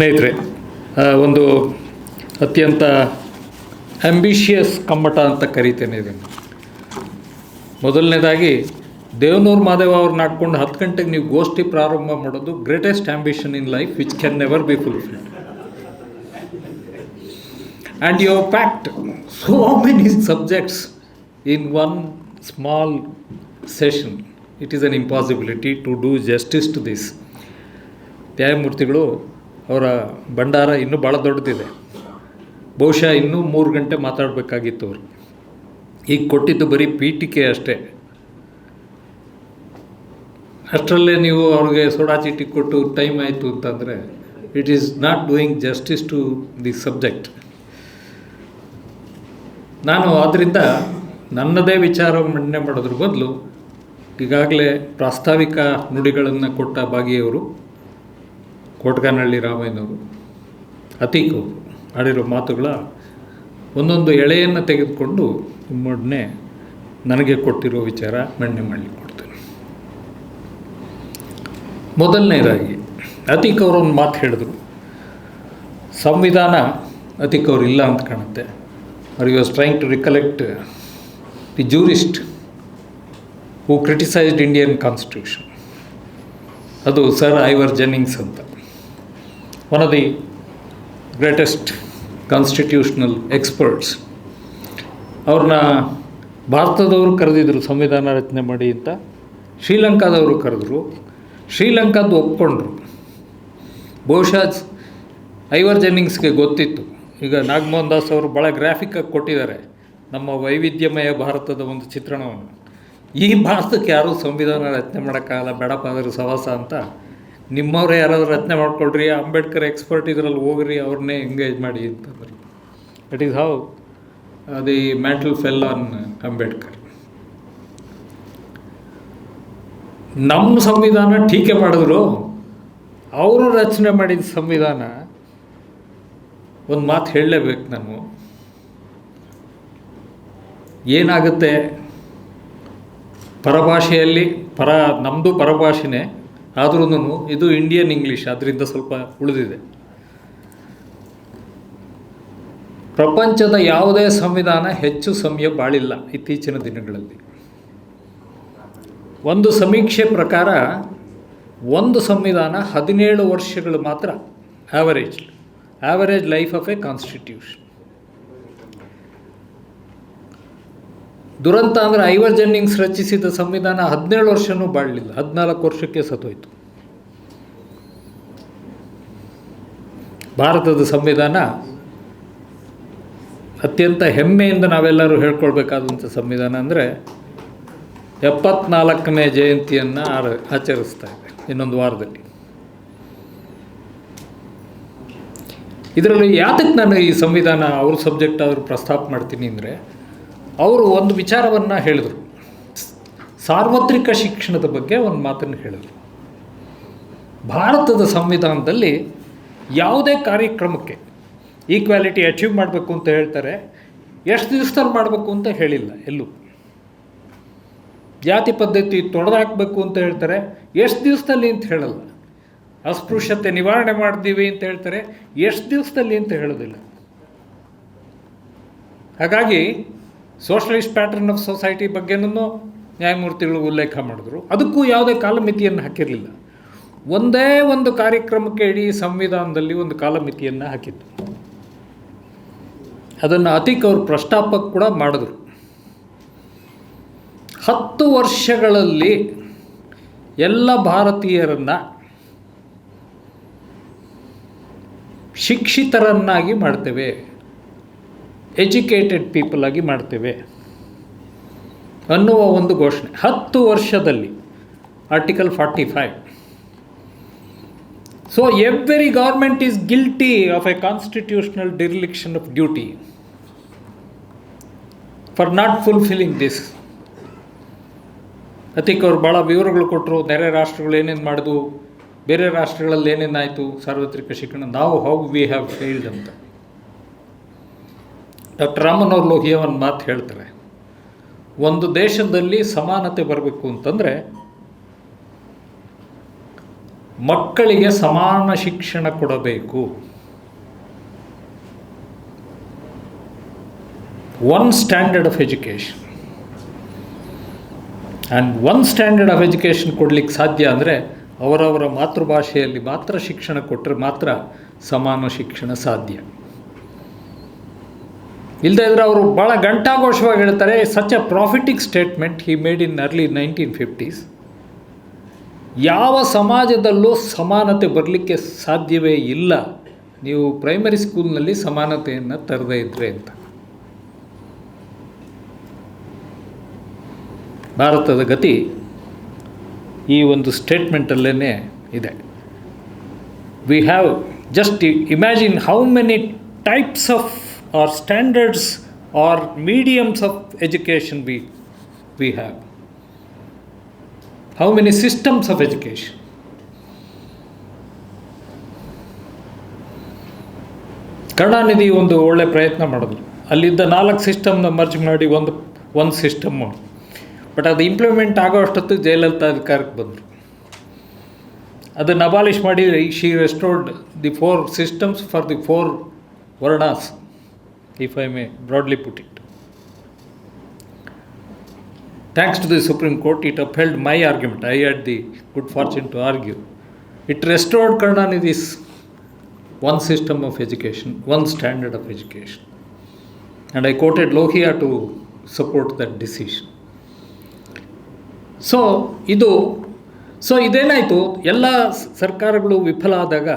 ಸ್ನೇಹಿತರೆ ಒಂದು ಅತ್ಯಂತ ಆಂಬಿಷಿಯಸ್ ಕಮ್ಮಟ ಅಂತ ಕರಿತೇನೆ ಇದನ್ನು. ಮೊದಲನೇದಾಗಿ, ದೇವನೂರು ಮಾದೇವ ಅವ್ರನ್ನ ಹಾಕ್ಕೊಂಡು ಹತ್ತು ಗಂಟೆಗೆ ನೀವು ಗೋಷ್ಠಿ ಪ್ರಾರಂಭ ಮಾಡೋದು greatest ambition in life which can never be fulfilled and your pact so many subjects in one small session it is an impossibility to do justice to this ನ್ಯಾಯಮೂರ್ತಿಗಳು ಅವರ ಭಂಡಾರ ಇನ್ನೂ ಭಾಳ ದೊಡ್ಡದಿದೆ. ಬಹುಶಃ ಇನ್ನೂ ಮೂರು ಗಂಟೆ ಮಾತಾಡಬೇಕಾಗಿತ್ತು ಅವರು. ಈಗ ಕೊಟ್ಟಿದ್ದು ಬರೀ ಪೀಠಿಕೆ ಅಷ್ಟೇ. ಅಷ್ಟರಲ್ಲೇ ನೀವು ಅವ್ರಿಗೆ ಸೋಡಾ ಚೀಟಿ ಕೊಟ್ಟು ಟೈಮ್ ಆಯಿತು ಅಂತಂದರೆ it is not doing justice to the subject ನಾನು ಆದ್ದರಿಂದ ನನ್ನದೇ ವಿಚಾರ ಮಂಡನೆ ಮಾಡೋದ್ರ ಬದಲು ಈಗಾಗಲೇ ಪ್ರಾಸ್ತಾವಿಕ ನುಡಿಗಳನ್ನು ಕೊಟ್ಟ ಬಾಗಿಯವರು ಕೋಟ್ಗಾನಹಳ್ಳಿ ರಾಮಯ್ಯನವರು ಅತೀಕ್ ಅವರು ಆಡಿರೋ ಮಾತುಗಳ ಒಂದೊಂದು ಎಳೆಯನ್ನು ತೆಗೆದುಕೊಂಡು ನಿಮ್ಮೊಡನೆ ನನಗೆ ಕೊಟ್ಟಿರೋ ವಿಚಾರ ಮಂಡನೆ ಮಾಡಲಿಕ್ಕೆ ಕೊಡ್ತೇನೆ. ಮೊದಲನೇದಾಗಿ, ಅತೀಕ್ ಅವರು ಒಂದು ಮಾತು ಹೇಳಿದ್ರು. ಸಂವಿಧಾನ ಅತೀಕ್ ಅವರು ಇಲ್ಲ ಅಂತ ಕಾಣುತ್ತೆ. Are you was trying to recollect the jurist who criticised Indian constitution ಅದು ಸರ್ ಐವರ್ ಜೆನ್ನಿಂಗ್ಸ್ ಅಂತ. One of the greatest constitutional experts ಅವ್ರನ್ನ ಭಾರತದವರು ಕರೆದಿದ್ರು, ಸಂವಿಧಾನ ರಚನೆ ಮಾಡಿ ಅಂತ. ಶ್ರೀಲಂಕಾದವರು ಕರೆದ್ರು. ಶ್ರೀಲಂಕಾದ್ದು ಒಪ್ಕೊಂಡ್ರು. ಬಹುಶಃ ಐವರ್ ಜೆನ್ನಿಂಗ್ಸ್ಗೆ ಗೊತ್ತಿತ್ತು. ಈಗ ನಾಗಮೋಹನ್ ದಾಸ್ ಅವರು ಭಾಳ ಗ್ರಾಫಿಕ್ಕಾಗಿ ಕೊಟ್ಟಿದ್ದಾರೆ ನಮ್ಮ ವೈವಿಧ್ಯಮಯ ಭಾರತದ ಒಂದು ಚಿತ್ರಣವನ್ನು. ಈ ಭಾರತಕ್ಕೆ ಯಾರೂ ಸಂವಿಧಾನ ರಚನೆ ಮಾಡೋಕ್ಕಾಗಲ್ಲ, ಬೇಡಪ್ಪ ಅದ್ರ ಸವಾಸ ಅಂತ ನಿಮ್ಮವ್ರೇ ಯಾರಾದರೂ ರಚನೆ ಮಾಡ್ಕೊಳ್ರಿ, ಅಂಬೇಡ್ಕರ್ ಎಕ್ಸ್ಪರ್ಟ್ ಇದರಲ್ಲಿ ಹೋಗ್ರಿ, ಅವ್ರನ್ನೇ ಎಂಗೇಜ್ ಮಾಡಿ ಅಂತಂದ್ರು that is how the matter fell on Ambedkar. ನಮ್ಮ ಸಂವಿಧಾನ ಟೀಕೆ ಮಾಡಿದ್ರು, ಅವರು ರಚನೆ ಮಾಡಿದ ಸಂವಿಧಾನ, ಒಂದು ಮಾತು ಹೇಳಲೇಬೇಕು ನಾನು. ಏನಾಗುತ್ತೆ? ಪರಭಾಷೆಯಲ್ಲಿ, ಪರ ನಮ್ಮದು ಪರಭಾಷೆನೇ ಆದ್ರೂ ಇದು ಇಂಡಿಯನ್ ಇಂಗ್ಲಿಷ್ ಅದರಿಂದ ಸ್ವಲ್ಪ ಉಳಿದಿದೆ. ಪ್ರಪಂಚದ ಯಾವುದೇ ಸಂವಿಧಾನ ಹೆಚ್ಚು ಸಮಯ ಬಾಳಿಲ್ಲ ಇತ್ತೀಚಿನ ದಿನಗಳಲ್ಲಿ. ಒಂದು ಸಮೀಕ್ಷೆ ಪ್ರಕಾರ ಒಂದು ಸಂವಿಧಾನ ಹದಿನೇಳು ವರ್ಷಗಳು ಮಾತ್ರ average average life of a constitution ದುರಂತ ಅಂದರೆ ಐವರ್ ಜೆನ್ನಿಂಗ್ಸ್ ರಚಿಸಿದ ಸಂವಿಧಾನ ಹದಿನೇಳು ವರ್ಷವೂ ಬಾಳಲಿಲ್ಲ, ಹದಿನಾಲ್ಕು ವರ್ಷಕ್ಕೆ ಸತ್ತೋಯ್ತು. ಭಾರತದ ಸಂವಿಧಾನ ಅತ್ಯಂತ ಹೆಮ್ಮೆಯಿಂದ ನಾವೆಲ್ಲರೂ ಹೇಳ್ಕೊಳ್ಬೇಕಾದಂಥ ಸಂವಿಧಾನ ಅಂದರೆ ಎಪ್ಪತ್ನಾಲ್ಕನೇ ಜಯಂತಿಯನ್ನು ಆಚರಿಸ್ತಾ ಇದೆ ಇನ್ನೊಂದು ವಾರದಲ್ಲಿ. ಇದರಲ್ಲಿ ಯಾತಕ್ಕೆ ನಾನು ಈ ಸಂವಿಧಾನ, ಅವ್ರ ಸಬ್ಜೆಕ್ಟ್ ಆದರೂ ಪ್ರಸ್ತಾಪ ಮಾಡ್ತೀನಿ ಅಂದರೆ ಅವರು ಒಂದು ವಿಚಾರವನ್ನು ಹೇಳಿದರು. ಸಾರ್ವತ್ರಿಕ ಶಿಕ್ಷಣದ ಬಗ್ಗೆ ಒಂದು ಮಾತನ್ನು ಹೇಳಿದರು. ಭಾರತದ ಸಂವಿಧಾನದಲ್ಲಿ ಯಾವುದೇ ಕಾರ್ಯಕ್ರಮಕ್ಕೆ ಈಕ್ವಾಲಿಟಿ ಅಚೀವ್ ಮಾಡಬೇಕು ಅಂತ ಹೇಳ್ತಾರೆ, ಎಷ್ಟು ದಿವಸದಲ್ಲಿ ಮಾಡಬೇಕು ಅಂತ ಹೇಳಿಲ್ಲ ಎಲ್ಲೂ. ಜಾತಿ ಪದ್ಧತಿ ತೊಡೆದಾಕಬೇಕು ಅಂತ ಹೇಳ್ತಾರೆ, ಎಷ್ಟು ದಿವಸದಲ್ಲಿ ಅಂತ ಹೇಳಲ್ಲ. ಅಸ್ಪೃಶ್ಯತೆ ನಿವಾರಣೆ ಮಾಡ್ತೀವಿ ಅಂತ ಹೇಳ್ತಾರೆ, ಎಷ್ಟು ದಿವಸದಲ್ಲಿ ಅಂತ ಹೇಳೋದಿಲ್ಲ. ಹಾಗಾಗಿ ಸೋಷಲಿಸ್ಟ್ ಪ್ಯಾಟರ್ನ್ ಆಫ್ ಸೊಸೈಟಿ ಬಗ್ಗೆನೂ ನ್ಯಾಯಮೂರ್ತಿಗಳು ಉಲ್ಲೇಖ ಮಾಡಿದ್ರು. ಅದಕ್ಕೂ ಯಾವುದೇ ಕಾಲಮಿತಿಯನ್ನು ಹಾಕಿರಲಿಲ್ಲ. ಒಂದೇ ಒಂದು ಕಾರ್ಯಕ್ರಮಕ್ಕೆ ಇಡೀ ಸಂವಿಧಾನದಲ್ಲಿ ಒಂದು ಕಾಲಮಿತಿಯನ್ನು ಹಾಕಿತ್ತು. ಅದನ್ನು ಅತೀಕ್ ಅವರು ಪ್ರಸ್ತಾಪ ಕೂಡ ಮಾಡಿದ್ರು. ಹತ್ತು ವರ್ಷಗಳಲ್ಲಿ ಎಲ್ಲ ಭಾರತೀಯರನ್ನು ಶಿಕ್ಷಿತರನ್ನಾಗಿ ಮಾಡ್ತೇವೆ. ಎಜುಕೇಟೆಡ್ ಪೀಪಲ್ ಆಗಿ ಮಾಡ್ತೇವೆ ಅನ್ನುವ ಒಂದು ಘೋಷಣೆ. ಹತ್ತು ವರ್ಷದಲ್ಲಿ article forty five so every government is guilty of a constitutional dereliction of duty for not fulfilling this ಅದಕ್ಕೆ ಅವ್ರು ಭಾಳ ವಿವರಗಳು ಕೊಟ್ಟರು ನೆರೆ ರಾಷ್ಟ್ರಗಳು ಏನೇನು ಮಾಡಿದ್ವು ಬೇರೆ ರಾಷ್ಟ್ರಗಳಲ್ಲಿ ಏನೇನಾಯಿತು ಸಾರ್ವತ್ರಿಕ ಶಿಕ್ಷಣ, ನಾವು ಹೌ ವಿ ಹ್ಯಾವ್ ಫೇಲ್ಡ್ ಅಂತ. ಡಾಕ್ಟರ್ ರಾಮನವ್ರ ಲೋಹಿಯ ಒಂದು ಮಾತು ಹೇಳ್ತಾರೆ. ಒಂದು ದೇಶದಲ್ಲಿ ಸಮಾನತೆ ಬರಬೇಕು ಅಂತಂದರೆ ಮಕ್ಕಳಿಗೆ ಸಮಾನ ಶಿಕ್ಷಣ ಕೊಡಬೇಕು. One standard of education and one standard of education ಕೊಡಲಿಕ್ಕೆ ಸಾಧ್ಯ ಅಂದರೆ ಅವರವರ ಮಾತೃಭಾಷೆಯಲ್ಲಿ ಮಾತ್ರ ಶಿಕ್ಷಣ ಕೊಟ್ಟರೆ ಮಾತ್ರ ಸಮಾನ ಶಿಕ್ಷಣ ಸಾಧ್ಯ. ಇಲ್ಲದೇ ಇದ್ರೆ ಅವರು ಭಾಳ ಗಂಟಾಘೋಷವಾಗಿ ಹೇಳ್ತಾರೆ such a prophetic statement he made in early nineteen fifties ಯಾವ ಸಮಾಜದಲ್ಲೂ ಸಮಾನತೆ ಬರಲಿಕ್ಕೆ ಸಾಧ್ಯವೇ ಇಲ್ಲ. ನೀವು ಪ್ರೈಮರಿ ಸ್ಕೂಲ್ನಲ್ಲಿ ಸಮಾನತೆಯನ್ನು ತರದೇ ಇದ್ರೆ ಅಂತ. ಭಾರತದ ಗತಿ ಈ ಒಂದು ಸ್ಟೇಟ್ಮೆಂಟಲ್ಲೇ ಇದೆ. We have just imagine how many types of are standards or mediums of education we, we have? How many systems of education? Karunanidhi ಒಂದು ಒಳ್ಳೆ ಪ್ರಯತ್ನ ಮಾಡಿದ್ರು ಅಲ್ಲಿದ್ದ ನಾಲ್ಕು ಸಿಸ್ಟಮ್ನ ಮರ್ಜ್ ಮಾಡಿ ಒಂದು ಒಂದು ಸಿಸ್ಟಮ್ ಮಾಡಿ ಬಟ್ ಅದು ಇಂಪ್ಲಿಮೆಂಟ್ ಆಗೋ ಅಷ್ಟೊತ್ತು ಜಯಲಲಿತಾ ಅಧಿಕಾರಕ್ಕೆ ಬಂದರು ಅದನ್ನು ಅಬಾಲಿಷ್ ಮಾಡಿ she restored the four systems for the four varnas if I may broadly put it thanks to the Supreme Court it upheld my argument I had the good fortune to argue it restored Karunanidhi's one system of education, one standard of education. And I quoted Lohia to support that decision. So ಇದು so ಇದೇನಾಯಿತು ಎಲ್ಲ ಸರ್ಕಾರಗಳು ವಿಫಲ ಆದಾಗ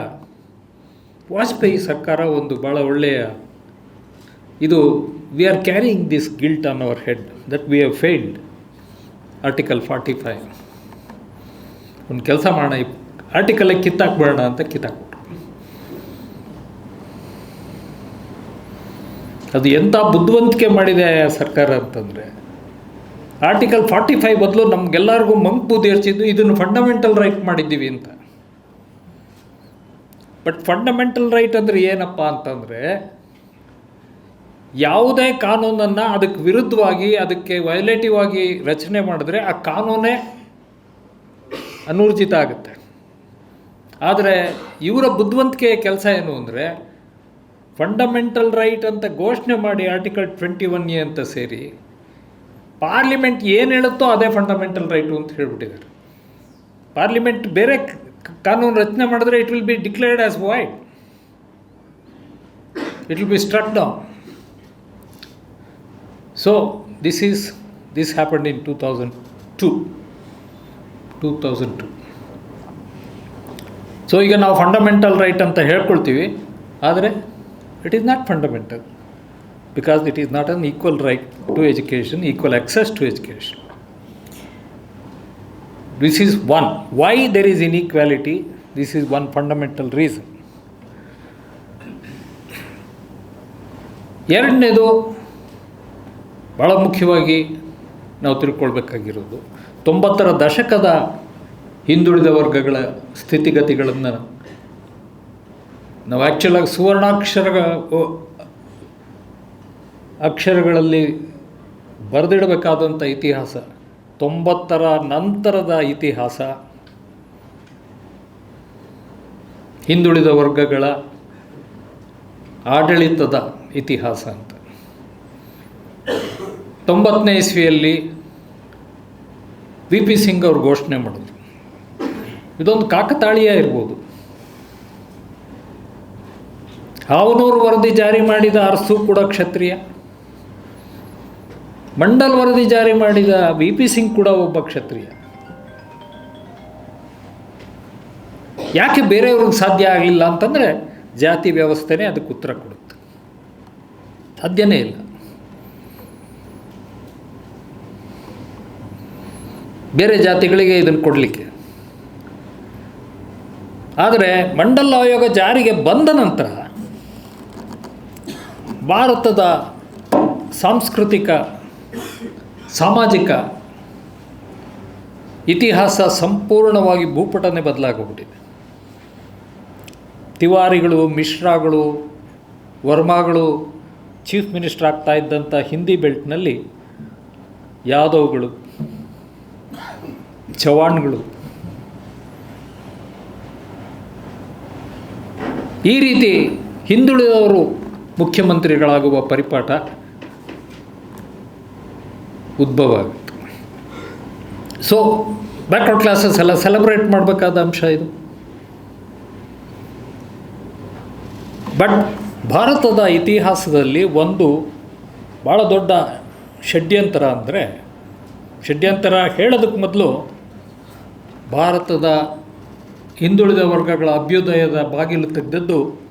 ವಾಜಪೇಯಿ ಸರ್ಕಾರ ಒಂದು ಭಾಳ ಒಳ್ಳೆಯ ಇದು we are carrying this guilt on our head that we have failed article forty five ಒಂದು ಕೆಲಸ ಮಾಡೋಣ, ಈ ಆರ್ಟಿಕಲ್ ಕಿತ್ತಾಕ್ಬೇಡ ಅಂತ ಕಿತ್ತಾಕ್ಬಿಟ್ರು. ಅದು ಎಂಥ ಬುದ್ಧಿವಂತಿಕೆ ಮಾಡಿದೆ ಸರ್ಕಾರ ಅಂತಂದರೆ ಆರ್ಟಿಕಲ್ ಫಾರ್ಟಿ ಫೈವ್ ಬದಲು ನಮಗೆಲ್ಲರಿಗೂ ಮಂಕ್ ಬೂದಿ ಹರ್ಚಿದ್ದು ಇದನ್ನು ಫಂಡಮೆಂಟಲ್ ರೈಟ್ ಮಾಡಿದ್ದೀವಿ ಅಂತ. ಬಟ್ ಫಂಡಮೆಂಟಲ್ ರೈಟ್ ಅಂದರೆ ಏನಪ್ಪ ಅಂತಂದರೆ ಯಾವುದೇ ಕಾನೂನನ್ನು ಅದಕ್ಕೆ ವಿರುದ್ಧವಾಗಿ, ಅದಕ್ಕೆ ವೈಲೇಟಿವ್ ಆಗಿ ರಚನೆ ಮಾಡಿದ್ರೆ ಆ ಕಾನೂನೇ ಅನೂರ್ಜಿತ ಆಗುತ್ತೆ. ಆದರೆ ಇವರ ಬುದ್ಧಿವಂತಿಕೆಯ ಕೆಲಸ ಏನು ಅಂದರೆ ಫಂಡಮೆಂಟಲ್ ರೈಟ್ ಅಂತ ಘೋಷಣೆ ಮಾಡಿ ಆರ್ಟಿಕಲ್ ಟ್ವೆಂಟಿ ಒನ್ ಎ ಅಂತ ಸೇರಿ ಪಾರ್ಲಿಮೆಂಟ್ ಏನು ಹೇಳುತ್ತೋ ಅದೇ ಫಂಡಮೆಂಟಲ್ ರೈಟು ಅಂತ ಹೇಳಿಬಿಟ್ಟಿದ್ದಾರೆ. ಪಾರ್ಲಿಮೆಂಟ್ ಬೇರೆ ಕಾನೂನು ರಚನೆ ಮಾಡಿದ್ರೆ it will be declared as void it will be struck down so this is this happened two thousand two so ಈಗ ನಾವು ಫಂಡಮೆಂಟಲ್ ರೈಟ್ ಅಂತ ಹೇಳ್ಕೊಳ್ತೀವಿ. ಆದರೆ it is not fundamental because it is not an equal right to education equal access to education this is one why there is inequality this is one fundamental reason ಎರಡನೇದು ಭಾಳ ಮುಖ್ಯವಾಗಿ ನಾವು ತಿಳ್ಕೊಳ್ಬೇಕಾಗಿರೋದು. ತೊಂಬತ್ತರ ದಶಕದ ಹಿಂದುಳಿದ ವರ್ಗಗಳ ಸ್ಥಿತಿಗತಿಗಳನ್ನು ನಾವು ಆ್ಯಕ್ಚುಲಾಗಿ ಸುವರ್ಣಾಕ್ಷರ ಅಕ್ಷರಗಳಲ್ಲಿ ಬರೆದಿಡಬೇಕಾದಂಥ ಇತಿಹಾಸ, ತೊಂಬತ್ತರ ನಂತರದ ಇತಿಹಾಸ, ಹಿಂದುಳಿದ ವರ್ಗಗಳ ಆಡಳಿತದ ಇತಿಹಾಸ ಅಂತ. ತೊಂಬತ್ತನೇ ಇಸ್ವಿಯಲ್ಲಿ ವಿ ಪಿ ಸಿಂಗ್ ಅವರು ಘೋಷಣೆ ಮಾಡಿದ್ರು. ಇದೊಂದು ಕಾಕತಾಳೀಯ ಇರ್ಬೋದು. ಹಾವನೂರು ವರದಿ ಜಾರಿ ಮಾಡಿದ ಅರಸು ಕೂಡ ಕ್ಷತ್ರಿಯ. ಮಂಡಲ್ ವರದಿ ಜಾರಿ ಮಾಡಿದ ವಿ ಪಿ ಸಿಂಗ್ ಕೂಡ ಒಬ್ಬ ಕ್ಷತ್ರಿಯ. ಯಾಕೆ ಬೇರೆಯವ್ರಿಗೆ ಸಾಧ್ಯ ಆಗಲಿಲ್ಲ ಅಂತಂದರೆ ಜಾತಿ ವ್ಯವಸ್ಥೆನೇ ಅದಕ್ಕೆ ಉತ್ತರ ಕೊಡುತ್ತೆ. ಸಾಧ್ಯನೇ ಇಲ್ಲ. ಬೇರೆ ಜಾತಿಗಳಿಗೆ ಇದನ್ನು ಕೊಡಲಿಕ್ಕೆ. ಆದರೆ ಮಂಡಲ ಆಯೋಗ ಜಾರಿಗೆ ಬಂದ ನಂತರ ಭಾರತದ ಸಾಂಸ್ಕೃತಿಕ, ಸಾಮಾಜಿಕ ಇತಿಹಾಸ ಸಂಪೂರ್ಣವಾಗಿ ಭೂಪಟನೆ ಬದಲಾಗೋಗ್ಬಿಟ್ಟಿದೆ ತಿವಾರಿಗಳು, ಮಿಶ್ರಾಗಳು, ವರ್ಮಾಗಳು, ಚೀಫ್ ಮಿನಿಸ್ಟರ್ ಆಗ್ತಾ ಇದ್ದಂಥ ಹಿಂದಿ ಬೆಲ್ಟ್ನಲ್ಲಿ ಯಾದವ್ಗಳು ಚವಾಣ್ಗಳು ಈ ರೀತಿ ಹಿಂದುಳಿದವರು ಮುಖ್ಯಮಂತ್ರಿಗಳಾಗುವ ಪರಿಪಾಠ ಉದ್ಭವ ಆಗುತ್ತೆ ಸೊ ಬ್ಯಾಕ್ವರ್ಡ್ ಕ್ಲಾಸಸ್ ಎಲ್ಲ ಸೆಲೆಬ್ರೇಟ್ ಮಾಡಬೇಕಾದ ಅಂಶ ಇದು. ಬಟ್ ಭಾರತದ ಇತಿಹಾಸದಲ್ಲಿ ಒಂದು ಭಾಳ ದೊಡ್ಡ ಷಡ್ಯಂತರ ಅಂದರೆ, ಷಡ್ಯಂತರ ಹೇಳೋದಕ್ಕೆ ಮೊದಲು ಭಾರತದ ಹಿಂದುಳಿದ ವರ್ಗಗಳ ಅಭ್ಯುದಯದ ಬಾಗಿಲು ತೆಗೆದದ್ದು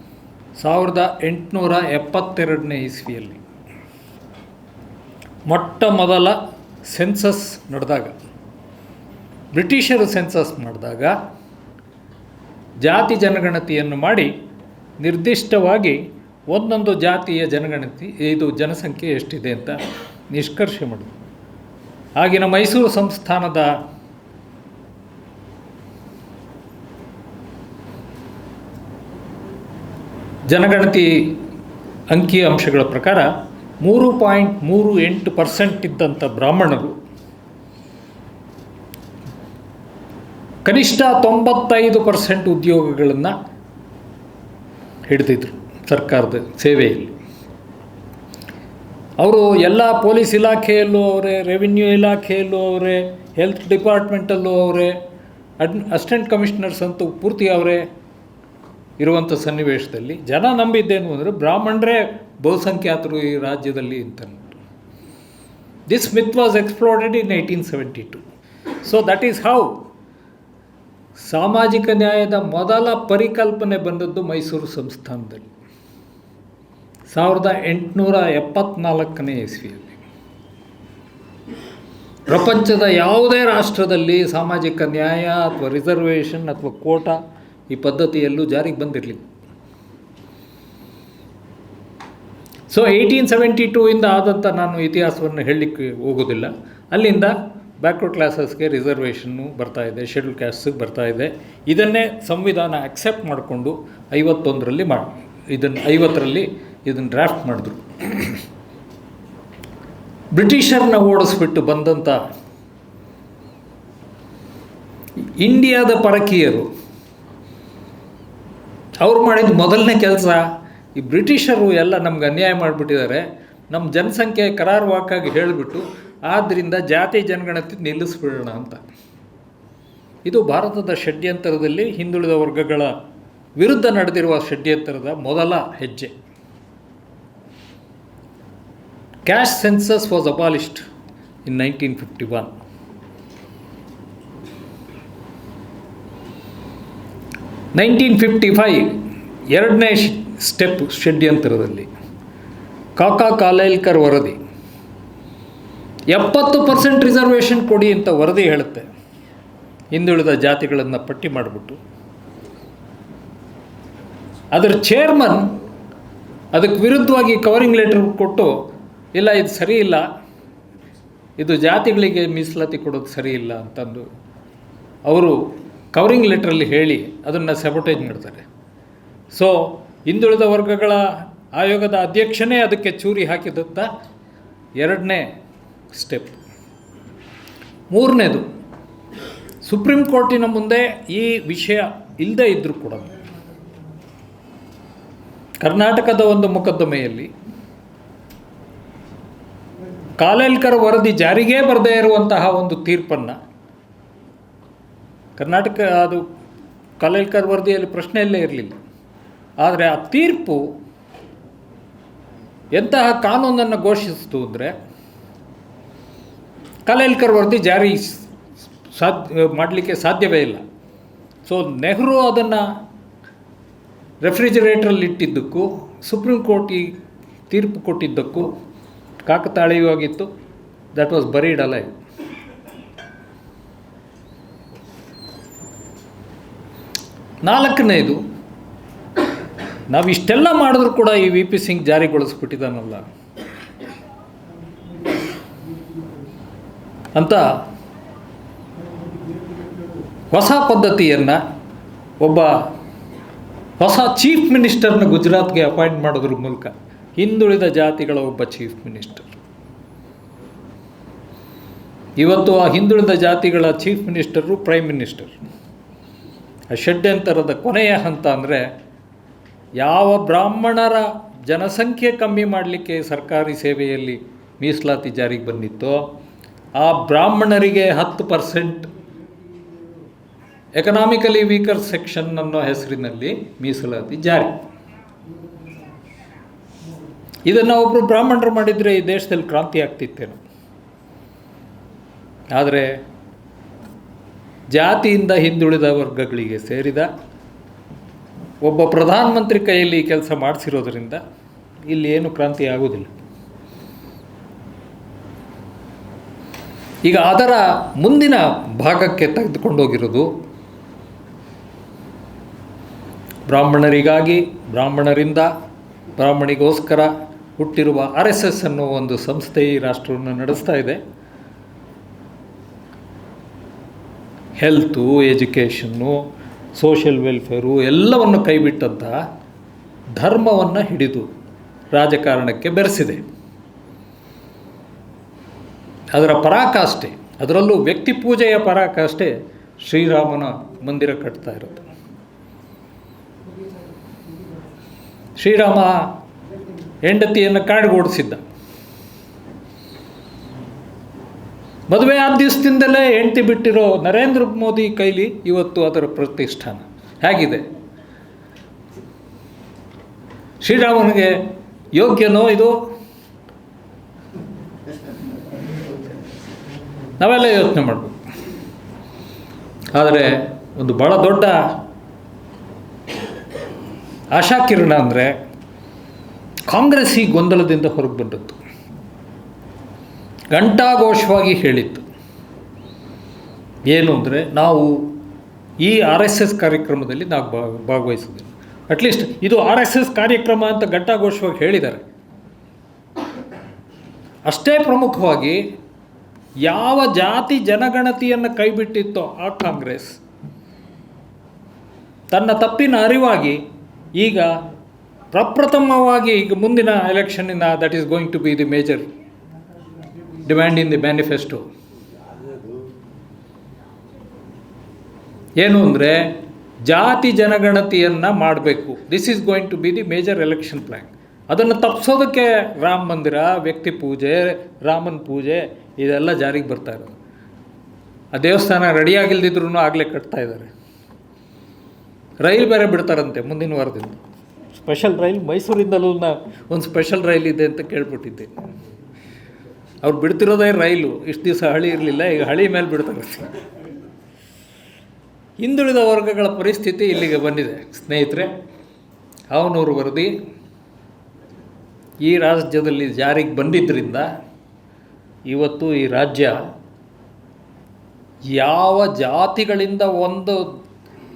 ಸಾವಿರದ ಎಂಟುನೂರ ಎಪ್ಪತ್ತೆರಡನೇ ಇಸ್ವಿಯಲ್ಲಿ. ಮೊಟ್ಟ ಮೊದಲ ಸೆನ್ಸಸ್ ನಡೆದಾಗ, ಬ್ರಿಟಿಷರು ಸೆನ್ಸಸ್ ಮಾಡಿದಾಗ ಜಾತಿ ಜನಗಣತಿಯನ್ನು ಮಾಡಿ ನಿರ್ದಿಷ್ಟವಾಗಿ ಒಂದೊಂದು ಜಾತಿಯ ಜನಗಣತಿ, ಇದು ಜನಸಂಖ್ಯೆ ಎಷ್ಟಿದೆ ಅಂತ ನಿಷ್ಕರ್ಷೆ ಮಾಡಿದ್ರು. ಆಗಿನ ಮೈಸೂರು ಸಂಸ್ಥಾನದ ಜನಗಣತಿ ಅಂಕಿ ಅಂಶಗಳ ಪ್ರಕಾರ ಮೂರು ಪಾಯಿಂಟ್ ಮೂರು ಎಂಟು ಪರ್ಸೆಂಟ್ ಇದ್ದಂಥ ಬ್ರಾಹ್ಮಣರು ಕನಿಷ್ಠ ತೊಂಬತ್ತೈದು ಪರ್ಸೆಂಟ್ ಉದ್ಯೋಗಗಳನ್ನು ಹಿಡಿದಿದ್ರು ಸರ್ಕಾರದ ಸೇವೆಯಲ್ಲಿ. ಅವರು ಎಲ್ಲ ಪೊಲೀಸ್ ಇಲಾಖೆಯಲ್ಲೂ ಅವರೇ, ರೆವಿನ್ಯೂ ಇಲಾಖೆಯಲ್ಲೂ ಅವರೇ, ಹೆಲ್ತ್ ಡಿಪಾರ್ಟ್ಮೆಂಟಲ್ಲೂ ಅವರೇ, ಅಡ್, ಅಸಿಸ್ಟೆಂಟ್ ಕಮಿಷನರ್ಸ್ ಅಂತೂ ಪೂರ್ತಿ ಅವರೇ ಇರುವಂಥ ಸನ್ನಿವೇಶದಲ್ಲಿ ಜನ ನಂಬಿದ್ದೇನು ಅಂದರೆ ಬ್ರಾಹ್ಮಣರೇ ಬಹುಸಂಖ್ಯಾತರು ಈ ರಾಜ್ಯದಲ್ಲಿ ಅಂತ this myth was exploded in eighteen seventy two so that is how ಸಾಮಾಜಿಕ ನ್ಯಾಯದ ಮೊದಲ ಪರಿಕಲ್ಪನೆ ಬಂದದ್ದು ಮೈಸೂರು ಸಂಸ್ಥಾನದಲ್ಲಿ. ಸಾವಿರದ ಎಂಟುನೂರ ಎಪ್ಪತ್ನಾಲ್ಕನೇ ಇಸ್ವಿಯಲ್ಲಿ. ಪ್ರಪಂಚದ ಯಾವುದೇ ರಾಷ್ಟ್ರದಲ್ಲಿ ಸಾಮಾಜಿಕ ನ್ಯಾಯ ಅಥವಾ ರಿಸರ್ವೇಷನ್ ಅಥವಾ ಕೋಟಾ ಈ ಪದ್ಧತಿಯಲ್ಲೂ ಜಾರಿಗೆ ಬಂದಿರಲಿಲ್ಲ ಸೊ ಏಯ್ಟೀನ್ ಸೆವೆಂಟಿ ಟೂ ಇಂದ ಆದಂಥ ನಾನು ಇತಿಹಾಸವನ್ನು ಹೇಳಲಿಕ್ಕೆ ಹೋಗೋದಿಲ್ಲ. ಅಲ್ಲಿಂದ ಬ್ಯಾಕ್ವರ್ಡ್ ಕ್ಲಾಸಸ್ಗೆ ರಿಸರ್ವೇಷನ್ನು ಬರ್ತಾ ಇದೆ ಶೆಡ್ಯೂಲ್ ಕ್ಯಾಸ್ಟ್ಗೆ ಬರ್ತಾ ಇದೆ. ಇದನ್ನೇ ಸಂವಿಧಾನ ಅಕ್ಸೆಪ್ಟ್ ಮಾಡಿಕೊಂಡು ಐವತ್ತೊಂದರಲ್ಲಿ ಮಾಡಿ ಇದನ್ನು ಐವತ್ತರಲ್ಲಿ ಇದನ್ನು ಡ್ರಾಫ್ಟ್ ಮಾಡಿದ್ರು. ಬ್ರಿಟಿಷರನ್ನ ಓಡಿಸ್ಬಿಟ್ಟು ಬಂದಂಥ ಇಂಡಿಯಾದ ಪರಕೀಯರು ಅವ್ರು ಮಾಡಿದ ಮೊದಲನೇ ಕೆಲಸ, ಈ ಬ್ರಿಟಿಷರು ಎಲ್ಲ ನಮ್ಗೆ ಅನ್ಯಾಯ ಮಾಡಿಬಿಟ್ಟಿದ್ದಾರೆ. ನಮ್ಮ ಜನಸಂಖ್ಯೆ ಕರಾರುವಾಕಾಗಿ ಹೇಳಿಬಿಟ್ಟು ಆದ್ದರಿಂದ ಜಾತಿ ಜನಗಣತಿ ನಿಲ್ಲಿಸ್ಬಿಡೋಣ ಅಂತ. ಇದು ಭಾರತದ ಷಡ್ಯಂತರದಲ್ಲಿ ಹಿಂದುಳಿದ ವರ್ಗಗಳ ವಿರುದ್ಧ ನಡೆದಿರುವ ಷಡ್ಯಂತರದ ಮೊದಲ ಹೆಜ್ಜೆ. Caste census was abolished in nineteen fifty one nineteen fifty five ಎರಡನೇ ಸ್ಟೆಪ್ ಷಡ್ಯಂತರದಲ್ಲಿ ಕಾಕಾ ಕಾಲೇಲ್ಕರ್ ವರದಿ. ಎಪ್ಪತ್ತು ಪರ್ಸೆಂಟ್ ರಿಸರ್ವೇಷನ್ ಕೊಡಿ ಅಂತ ವರದಿ ಹೇಳುತ್ತೆ. ಹಿಂದುಳಿದ ಜಾತಿಗಳನ್ನು ಪಟ್ಟಿ ಮಾಡಿಬಿಟ್ಟು. ಅದರ ಚೇರ್ಮನ್ ಅದಕ್ಕೆ ವಿರುದ್ಧವಾಗಿ ಕವರಿಂಗ್ ಲೆಟರ್ ಕೊಟ್ಟು, ಇಲ್ಲ ಇದು ಸರಿ ಇಲ್ಲ, ಇದು ಜಾತಿಗಳಿಗೆ ಮೀಸಲಾತಿ ಕೊಡೋದು ಸರಿ ಇಲ್ಲ ಅಂತಂದು ಅವರು ಕವರಿಂಗ್ ಲೆಟ್ರಲ್ಲಿ ಹೇಳಿ ಅದನ್ನು ಸೆಬಟೇಜ್ ಮಾಡ್ತಾರೆ. ಸೊ ಹಿಂದುಳಿದ ವರ್ಗಗಳ ಆಯೋಗದ ಅಧ್ಯಕ್ಷನೇ ಅದಕ್ಕೆ ಚೂರಿ ಹಾಕಿದಂಥ ಎರಡನೇ ಸ್ಟೆಪ್ ಮೂರನೇದು ಸುಪ್ರೀಂ ಕೋರ್ಟಿನ ಮುಂದೆ ಈ ವಿಷಯ ಇಲ್ಲದೇ ಇದ್ದರೂ ಕೂಡ ಕರ್ನಾಟಕದ ಒಂದು ಮೊಕದ್ದಮೆಯಲ್ಲಿ ಕಾಲೇಲ್ಕರ್ ವರದಿ ಜಾರಿಗೆ ಬರದೇ ಇರುವಂತಹ ಒಂದು ತೀರ್ಪನ್ನು ಕರ್ನಾಟಕ ಅದು ಕಾಲೇಲ್ಕರ್ ವರದಿಯಲ್ಲಿ ಪ್ರಶ್ನೆಯಲ್ಲೇ ಇರಲಿಲ್ಲ. ಆದರೆ ಆ ತೀರ್ಪು ಎಂತಹ ಕಾನೂನನ್ನು ಘೋಷಿಸಿತು ಅಂದರೆ ಕಾಲೇಲ್ಕರ್ ವರದಿ ಜಾರಿ ಸಾಧ್ಯ ಮಾಡಲಿಕ್ಕೆ ಸಾಧ್ಯವೇ ಇಲ್ಲ. ಸೊ ನೆಹರು ಅದನ್ನು ರೆಫ್ರಿಜರೇಟ್ರಲ್ಲಿ ಇಟ್ಟಿದ್ದಕ್ಕೂ, ಸುಪ್ರೀಂ ಕೋರ್ಟ್ ಈ ತೀರ್ಪು ಕೊಟ್ಟಿದ್ದಕ್ಕೂ ಕಾಕತಾಳೀಯವಾಗಿತ್ತು. ದಟ್ ವಾಸ್ ಬರೀಡ್ ಅಲೈವ್ ನಾಲ್ಕನೇದು, ನಾವು ಇಷ್ಟೆಲ್ಲ ಮಾಡಿದ್ರು ಕೂಡ ಈ ವಿ ಪಿ ಸಿಂಗ್ ಜಾರಿಗೊಳಿಸ್ಬಿಟ್ಟಿದ್ದಾನಲ್ಲ. ಅಂತ ಹೊಸ ಪದ್ಧತಿಯನ್ನು ಒಬ್ಬ ಹೊಸ ಚೀಫ್ ಮಿನಿಸ್ಟರ್ನ ಗುಜರಾತ್ಗೆ ಅಪಾಯಿಂಟ್ ಮಾಡೋದ್ರ ಮೂಲಕ ಹಿಂದುಳಿದ ಜಾತಿಗಳ ಒಬ್ಬ ಚೀಫ್ ಮಿನಿಸ್ಟರ್. ಇವತ್ತು ಆ ಹಿಂದುಳಿದ ಜಾತಿಗಳ ಚೀಫ್ ಮಿನಿಸ್ಟರು ಪ್ರೈಮ್ ಮಿನಿಸ್ಟರ್. ಷಡ್ಯಂತರದ ಕೊನೆಯ ಹಂತ ಅಂದರೆ ಯಾವ ಬ್ರಾಹ್ಮಣರ ಜನಸಂಖ್ಯೆ ಕಮ್ಮಿ ಮಾಡಲಿಕ್ಕೆ ಸರ್ಕಾರಿ ಸೇವೆಯಲ್ಲಿ ಮೀಸಲಾತಿ ಜಾರಿಗೆ ಬಂದಿತ್ತೋ, ಆ ಬ್ರಾಹ್ಮಣರಿಗೆ ಹತ್ತು ಪರ್ಸೆಂಟ್ ಎಕನಾಮಿಕಲಿ ವೀಕರ್ ಸೆಕ್ಷನ್ ಅನ್ನೋ ಹೆಸರಿನಲ್ಲಿ ಮೀಸಲಾತಿ ಜಾರಿ. ಇದನ್ನು ಒಬ್ಬರು ಬ್ರಾಹ್ಮಣರು ಮಾಡಿದರೆ ಈ ದೇಶದಲ್ಲಿ ಕ್ರಾಂತಿ ಆಗ್ತಿತ್ತೇನು. ಆದರೆ ಜಾತಿಯಿಂದ ಹಿಂದುಳಿದ ವರ್ಗಗಳಿಗೆ ಸೇರಿದ ಒಬ್ಬ ಪ್ರಧಾನಮಂತ್ರಿ ಕೈಯಲ್ಲಿ ಕೆಲಸ ಮಾಡಿಸಿರೋದ್ರಿಂದ ಇಲ್ಲಿ ಏನು ಕ್ರಾಂತಿ ಆಗೋದಿಲ್ಲ ಈಗ ಅದರ ಮುಂದಿನ ಭಾಗಕ್ಕೆ ತೆಗೆದುಕೊಂಡೋಗಿರೋದು ಬ್ರಾಹ್ಮಣರಿಗಾಗಿ, ಬ್ರಾಹ್ಮಣರಿಂದ ಬ್ರಾಹ್ಮಣಿಗೋಸ್ಕರ ಹುಟ್ಟಿರುವ ಆರ್ ಎಸ್ ಎಸ್ ಅನ್ನೋ ಒಂದು ಸಂಸ್ಥೆ ಈ ರಾಷ್ಟ್ರವನ್ನು ನಡೆಸ್ತಾ ಇದೆ. ಹೆಲ್ತು ಎಜುಕೇಷನ್ನು ಸೋಷಿಯಲ್ ವೆಲ್ಫೇರು ಎಲ್ಲವನ್ನು ಕೈಬಿಟ್ಟಂತಹ ಧರ್ಮವನ್ನು ಹಿಡಿದು ರಾಜಕಾರಣಕ್ಕೆ ಬೆರೆಸಿದೆ. ಅದರ ಪರಾಕಾಷ್ಠೆ, ಅದರಲ್ಲೂ ವ್ಯಕ್ತಿ ಪೂಜೆಯ ಪರಾಕಾಷ್ಠೆ ಶ್ರೀರಾಮನ ಮಂದಿರ ಕಟ್ತಾ ಇರುತ್ತೆ ಶ್ರೀರಾಮ ಹೆಂಡತಿಯನ್ನು ಕಾಡಿಗೋಡಿಸಿದ್ದ. ಮದುವೆ ಆದ ದಿವಸದಿಂದಲೇ ಹೆಂಡತಿ ಬಿಟ್ಟಿರೋ ನರೇಂದ್ರ ಮೋದಿ ಕೈಲಿ ಇವತ್ತು ಅದರ ಪ್ರತಿಷ್ಠಾನ. ಹೇಗಿದೆ? ಶ್ರೀರಾಮನಿಗೆ ಯೋಗ್ಯನೋ ಇದು? ನಾವೆಲ್ಲ ಯೋಚನೆ ಮಾಡಬೇಕು. ಆದರೆ ಒಂದು ಭಾಳ ದೊಡ್ಡ ಆಶಾಕಿರಣ ಅಂದರೆ ಕಾಂಗ್ರೆಸ್ ಈ ಗೊಂದಲದಿಂದ ಹೊರಗೆ ಬಂದದ್ದು. ಘಂಟಾಘೋಷವಾಗಿ ಹೇಳಿತ್ತು. ಏನು ಅಂದರೆ ನಾವು ಈ ಆರ್ ಎಸ್ ಎಸ್ ಕಾರ್ಯಕ್ರಮದಲ್ಲಿ ನಾವು ಭಾಗವಹಿಸಿದ್ದೇವೆ. ಅಟ್ಲೀಸ್ಟ್ ಇದು ಆರ್ ಎಸ್ ಎಸ್ ಕಾರ್ಯಕ್ರಮ ಅಂತ ಘಂಟಾಘೋಷವಾಗಿ ಹೇಳಿದ್ದಾರೆ. ಅಷ್ಟೇ ಪ್ರಮುಖವಾಗಿ ಯಾವ ಜಾತಿ ಜನಗಣತಿಯನ್ನು ಕೈಬಿಟ್ಟಿತ್ತೋ ಆ ಕಾಂಗ್ರೆಸ್ ತನ್ನ ತಪ್ಪಿನ ಅರಿವಾಗಿ ಈಗ ಪ್ರಪ್ರಥಮವಾಗಿ ಈಗ ಮುಂದಿನ ಎಲೆಕ್ಷನ್ನಿನ that is going to be the major demand in the manifesto ಏನು ಅಂದರೆ ಜಾತಿ ಜನಗಣತಿಯನ್ನು ಮಾಡಬೇಕು. This is going to be the major election plan ಅದನ್ನು ತಪ್ಪಿಸೋದಕ್ಕೆ ರಾಮ ಮಂದಿರ ವ್ಯಕ್ತಿ ಪೂಜೆ ರಾಮನ ಪೂಜೆ ಇದೆಲ್ಲ ಜಾರಿಗೆ ಬರ್ತಾ ಇರೋದು. ಆ ದೇವಸ್ಥಾನ ರೆಡಿಯಾಗಿಲ್ದಿದ್ರು ಆಗಲೇ ಕಟ್ತಾ ಇದ್ದಾರೆ. ರೈಲ್ ಬೇರೆ ಬಿಡ್ತಾರಂತೆ ಮುಂದಿನ ವಾರದಿಂದ. ಸ್ಪೆಷಲ್ ರೈಲ್ ಮೈಸೂರಿಂದಲೂ ಒಂದು ಸ್ಪೆಷಲ್ ರೈಲ್ ಇದೆ ಅಂತ ಕೇಳ್ಬಿಟ್ಟಿದ್ದೆ. ಅವ್ರು ಬಿಡ್ತಿರೋದೇ ರೈಲು. ಇಷ್ಟು ದಿವಸ ಹಳಿ ಇರಲಿಲ್ಲ, ಈಗ ಹಳಿ ಮೇಲೆ ಬಿಡ್ತಾರೆ. ಹಿಂದುಳಿದ ವರ್ಗಗಳ ಪರಿಸ್ಥಿತಿ ಇಲ್ಲಿಗೆ ಬಂದಿದೆ. ಸ್ನೇಹಿತರೆ, ಅವನೂರು ವರದಿ. ಈ ರಾಜ್ಯದಲ್ಲಿ ಜಾರಿಗೆ ಬಂದಿದ್ದರಿಂದ ಇವತ್ತು ಈ ರಾಜ್ಯ ಯಾವ ಜಾತಿಗಳಿಂದ ಒಂದು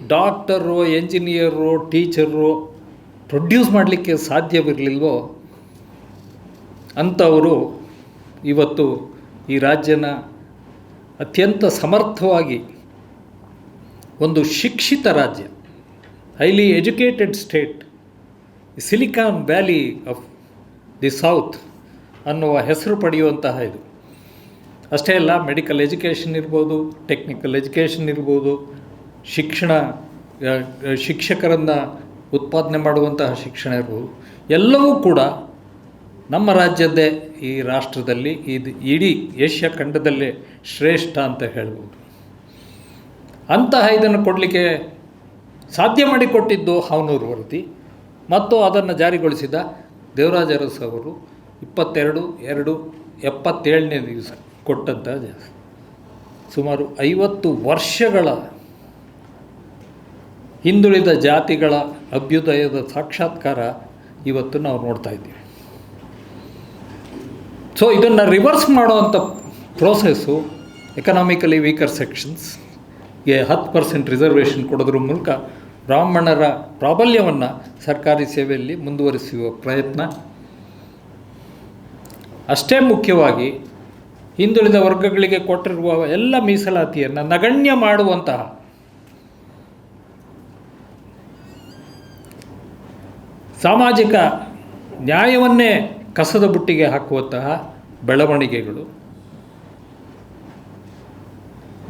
ಡಾಕ್ಟರು, ಎಂಜಿನಿಯರು, ಟೀಚರು ಪ್ರೊಡ್ಯೂಸ್ ಮಾಡಲಿಕ್ಕೆ ಸಾಧ್ಯವಿರಲಿಲ್ವೋ, ಅಂಥವರು ಇವತ್ತು ಈ ರಾಜ್ಯನ ಅತ್ಯಂತ ಸಮರ್ಥವಾಗಿ ಒಂದು ಶಿಕ್ಷಿತ ರಾಜ್ಯ highly educated state Silicon Valley of the south ಅನ್ನುವ ಹೆಸರು ಪಡೆಯುವಂತಹ ಇದು. ಅಷ್ಟೇ ಅಲ್ಲ ಮೆಡಿಕಲ್ ಎಜುಕೇಷನ್ ಇರ್ಬೋದು ಟೆಕ್ನಿಕಲ್ ಎಜುಕೇಷನ್ ಇರ್ಬೋದು, ಶಿಕ್ಷಣ ಶಿಕ್ಷಕರನ್ನು ಉತ್ಪಾದನೆ ಮಾಡುವಂತಹ ಶಿಕ್ಷಣ ಇರ್ಬೋದು. ಎಲ್ಲವೂ ಕೂಡ ನಮ್ಮ ರಾಜ್ಯದ್ದೇ ಈ ರಾಷ್ಟ್ರದಲ್ಲಿ ಇದು ಇಡೀ ಏಷ್ಯಾ ಖಂಡದಲ್ಲೇ ಶ್ರೇಷ್ಠ ಅಂತ ಹೇಳ್ಬೋದು. ಅಂತಹ ಇದನ್ನು ಕೊಡಲಿಕ್ಕೆ ಸಾಧ್ಯ ಮಾಡಿಕೊಟ್ಟಿದ್ದು ಹಾವನೂರು ವರದಿ ಮತ್ತು ಅದನ್ನು ಜಾರಿಗೊಳಿಸಿದ ದೇವರಾಜ ಅರಸು ಅವರು ಇಪ್ಪತ್ತೆರಡು ಎರಡು ಎಪ್ಪತ್ತೇಳನೇ ದಿವಸ ಕೊಟ್ಟಂತಹ ಸುಮಾರು ಐವತ್ತು ವರ್ಷಗಳ ಹಿಂದುಳಿದ ಜಾತಿಗಳ ಅಭ್ಯುದಯದ ಸಾಕ್ಷಾತ್ಕಾರ ಇವತ್ತು ನಾವು ನೋಡ್ತಾ ಇದ್ದೀವಿ. ಸೊ ಇದನ್ನು ರಿವರ್ಸ್ ಮಾಡುವಂಥ ಪ್ರೋಸೆಸ್ಸು ಎಕನಾಮಿಕಲಿ ವೀಕರ್ ಸೆಕ್ಷನ್ಸ್ಗೆ ಹತ್ತು ಪರ್ಸೆಂಟ್ ರಿಸರ್ವೇಷನ್ ಕೊಡೋದ್ರ ಮೂಲಕ ಬ್ರಾಹ್ಮಣರ ಪ್ರಾಬಲ್ಯವನ್ನು ಸರ್ಕಾರಿ ಸೇವೆಯಲ್ಲಿ ಮುಂದುವರಿಸುವ ಪ್ರಯತ್ನ. ಅಷ್ಟೇ ಮುಖ್ಯವಾಗಿ ಹಿಂದುಳಿದ ವರ್ಗಗಳಿಗೆ ಕೊಟ್ಟಿರುವ ಎಲ್ಲ ಮೀಸಲಾತಿಯನ್ನು ನಗಣ್ಯ ಮಾಡುವಂತಹ ಸಾಮಾಜಿಕ ನ್ಯಾಯವನ್ನೇ ಕಸದ ಬುಟ್ಟಿಗೆ ಹಾಕುವಂತಹ ಬೆಳವಣಿಗೆಗಳು.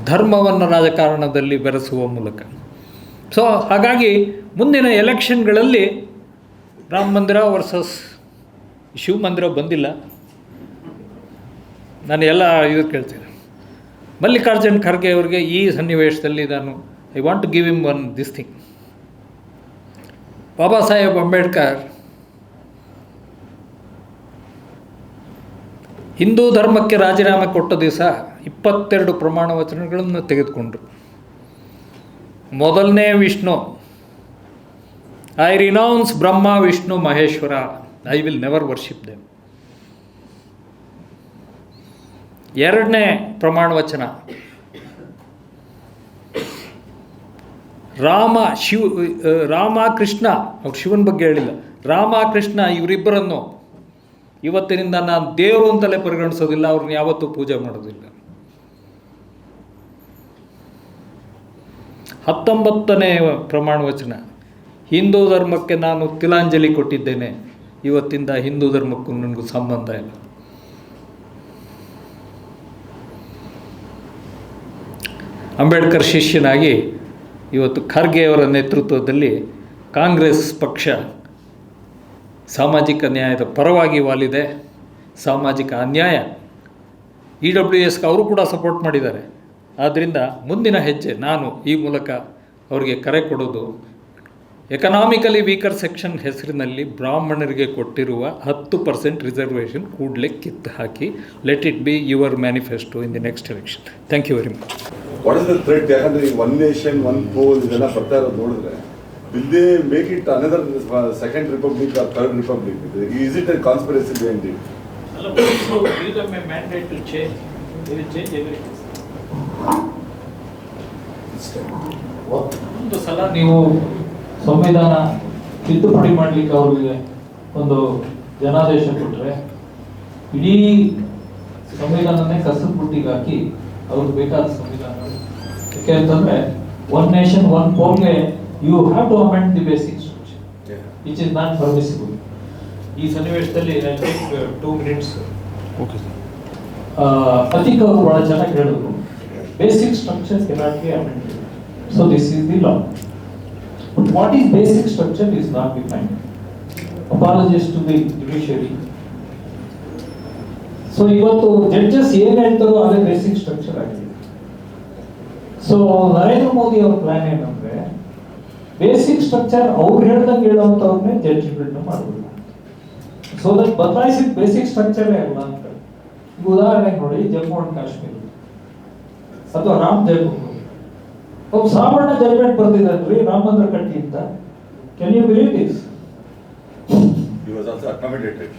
ಧರ್ಮವನ್ನು ರಾಜಕಾರಣದಲ್ಲಿ ಬೆರೆಸುವ ಮೂಲಕ. ಸೊ ಹಾಗಾಗಿ ಮುಂದಿನ ಎಲೆಕ್ಷನ್ಗಳಲ್ಲಿ ರಾಮ ಮಂದಿರ ವರ್ಸಸ್ ಶಿವಮಂದಿರ ಬಂದಿಲ್ಲ. ನಾನು ಎಲ್ಲ ಇದು ಕೇಳ್ತೀನಿ. ಮಲ್ಲಿಕಾರ್ಜುನ್ ಖರ್ಗೆ ಅವರಿಗೆ ಈ ಸನ್ನಿವೇಶದಲ್ಲಿ ನಾನು I want to give him one this thing Baba Saheb Ambedkar Hindu ಧರ್ಮಕ್ಕೆ ರಾಜೀನಾಮೆ ಕೊಟ್ಟ ದಿವಸ ಇಪ್ಪತ್ತೆರಡು ಪ್ರಮಾಣ ವಚನಗಳನ್ನು ತೆಗೆದುಕೊಂಡ್ರು. ಮೊದಲನೇ Vishnu I renounce Brahma Vishnu Maheshwara I will never worship them ಎರಡನೇ ಪ್ರಮಾಣ ವಚನ, ರಾಮ, ಶಿವ, ರಾಮ ಕೃಷ್ಣ, ಅವ್ರು ಶಿವನ ಬಗ್ಗೆ ಹೇಳಿಲ್ಲ, ರಾಮ ಕೃಷ್ಣ ಇವರಿಬ್ಬರನ್ನು ಇವತ್ತಿನಿಂದ ನಾನು ದೇವರು ಅಂತಲೇ ಪರಿಗಣಿಸೋದಿಲ್ಲ, ಅವ್ರನ್ನ ಯಾವತ್ತೂ ಪೂಜೆ ಮಾಡೋದಿಲ್ಲ. ಹತ್ತೊಂಬತ್ತನೇ ಪ್ರಮಾಣ ವಚನ, ಹಿಂದೂ ಧರ್ಮಕ್ಕೆ ನಾನು ತಿಲಾಂಜಲಿ ಕೊಟ್ಟಿದ್ದೇನೆ, ಇವತ್ತಿಂದ ಹಿಂದೂ ಧರ್ಮಕ್ಕೂ ನನಗೂ ಸಂಬಂಧ ಇಲ್ಲ. ಅಂಬೇಡ್ಕರ್ ಶಿಷ್ಯನಾಗಿ ಇವತ್ತು ಖರ್ಗೆಯವರ ನೇತೃತ್ವದಲ್ಲಿ ಕಾಂಗ್ರೆಸ್ ಪಕ್ಷ ಸಾಮಾಜಿಕ ನ್ಯಾಯದ ಪರವಾಗಿ ವಾಲಿದೆ. ಸಾಮಾಜಿಕ ಅನ್ಯಾಯ. ಇ ಡಬ್ಲ್ಯೂ ಎಸ್ಗೆ ಅವರು ಕೂಡ ಸಪೋರ್ಟ್ ಮಾಡಿದ್ದಾರೆ. ಆದ್ದರಿಂದ ಮುಂದಿನ ಹೆಜ್ಜೆ ನಾನು ಈ ಮೂಲಕ ಅವರಿಗೆ ಕರೆ ಕೊಡೋದು ಎಕನಾಮಿಕಲಿ ವೀಕರ್ ಸೆಕ್ಷನ್ ಹೆಸರಿನಲ್ಲಿ ಬ್ರಾಹ್ಮಣರಿಗೆ ಕೊಟ್ಟಿರುವ ಹತ್ತು ಪರ್ಸೆಂಟ್ ರಿಸರ್ವೇಷನ್ ಕೂಡಲೇ ಕಿತ್ತು ಹಾಕಿ let it be your manifesto in the next election thank you very much one nation one poll ಇದೆಲ್ಲ ಬರ್ತಾ ಇರೋದು ನೋಡಿದ್ರೆ will they make it another second republic or third republic is it conspiracy behind it ಒಂದು ಸಲ ನೀವು ಸಂವಿಧಾನ ತಿದ್ದುಪಡಿ ಮಾಡಲಿಕ್ಕೆ ಅವ್ರಿಗೆ ಒಂದು ಜನಾದೇಶ ಕೊಟ್ಟರೆ ಇಡೀ ಸಂವಿಧಾನನೇ ಕಸದ ಬುಟ್ಟಿಗೆ ಹಾಕಿ ಅವ್ರಿಗೆ ಬೇಕಾದ ಸಂವಿಧಾನ. ಯಾಕೆ ಅಂತಂದ್ರೆ one nation one ಪೋಲ್ಗೆ you have to amend the basic structure which is not permissible ಈ ಸನ್ನಿವೇಶದಲ್ಲಿ ಟೂ ಮಿನಿಟ್ಸ್ ಅತಿಕ್ ಅವರು ಬಹಳ ಚೆನ್ನಾಗಿ ಹೇಳಿದ್ರು. Basic structure cannot be amend so this is the law but what is basic structure is not defined apologies to the judiciary so ಇವತ್ತು judges ಏನ್ ಹೇಳ್ತಾರೋ ಅದೇ ಬೇಸಿಕ್ ಸ್ಟ್ರಕ್ಚರ್ ಆಗಿದೆ. ಸೊ ನರೇಂದ್ರ ಮೋದಿ ಅವ್ರ ಪ್ಲಾನ್ ಏನಂದ್ರೆ ಬೇಸಿಕ್ ಸ್ಟ್ರಕ್ಚರ್ ಅವ್ರು ಹೇಳ್ದಂಗೆ ಹೇಳುವಂತವ್ರನ್ನೇ ಜಡ್ಜ್ಮೆಂಟ್ ಮಾಡಬೇಕು ಸೊ ದಟ್ ಬದಲಾಯಿಸಿದ ಬೇಸಿಕ್ ಸ್ಟ್ರಕ್ಚರ್ ಅಲ್ಲ ಅಂತ ಈಗ ಉದಾಹರಣೆಗೆ ನೋಡಿ ಜಮ್ಮು ಅಂಡ್ ಕಾಶ್ಮೀರ ಅಥವಾ ರಾಮ್ ಜನ್ಮಭೂಮಿ ಒಬ್ಬ ಸಾಮಾನ್ಯ ಜಡ್ಮೆಂಟ್ ಬರ್ತಿದ್ದಾನ್ರಿ ರಾಮ ಮಂದಿರ ಕಟ್ಟಿ ಅಂತ can you believe this He was also accommodated.